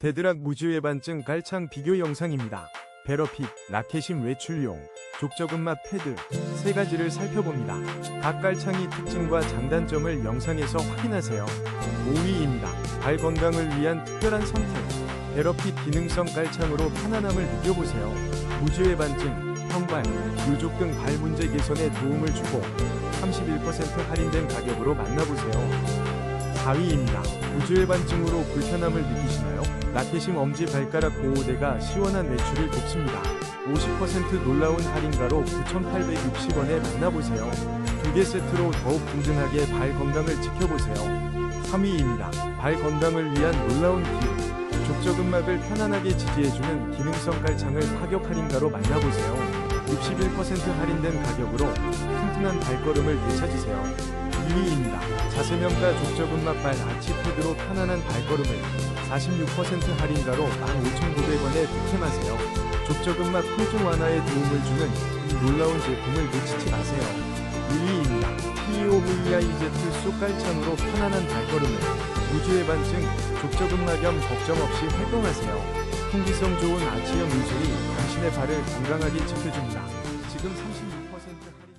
데드락 무주외반증 깔창 비교 영상입니다. 베러핏, 라켓임 외출용, 족저근맛 패드 세 가지를 살펴봅니다. 각 깔창의 특징과 장단점을 영상에서 확인하세요. 5위입니다. 발 건강을 위한 특별한 선택. 베러핏 기능성 깔창으로 편안함을 느껴보세요. 무주외반증, 평발, 유족 등 발 문제 개선에 도움을 주고 31% 할인된 가격으로 만나보세요. 4위입니다. 우주외반증으로 불편함을 느끼시나요? 라켓임 엄지 발가락 보호대가 시원한 외출을 돕습니다. 50% 놀라운 할인가로 9,860원에 만나보세요. 두 개 세트로 더욱 든든하게 발 건강을 지켜보세요. 3위입니다. 발 건강을 위한 놀라운 기회. 족저근막을 편안하게 지지해주는 기능성 깔창을 파격 할인가로 만나보세요. 61% 할인된 가격으로 튼튼한 발걸음을 되찾으세요. 2위입니다. 자세명과 족저근막 발 아치 패드로 편안한 발걸음을 46% 할인가로 15,900원에 득템하세요. 족저근막 통증 완화에 도움을 주는 이 놀라운 제품을 놓치지 마세요. 1위입니다. POVIZ 속 깔창으로 편안한 발걸음을 우주의 반증, 족저근막 염 걱정 없이 활동하세요. 통기성 좋은 아치형 인솔이 당신의 발을 건강하게 지켜줍니다. 지금 36%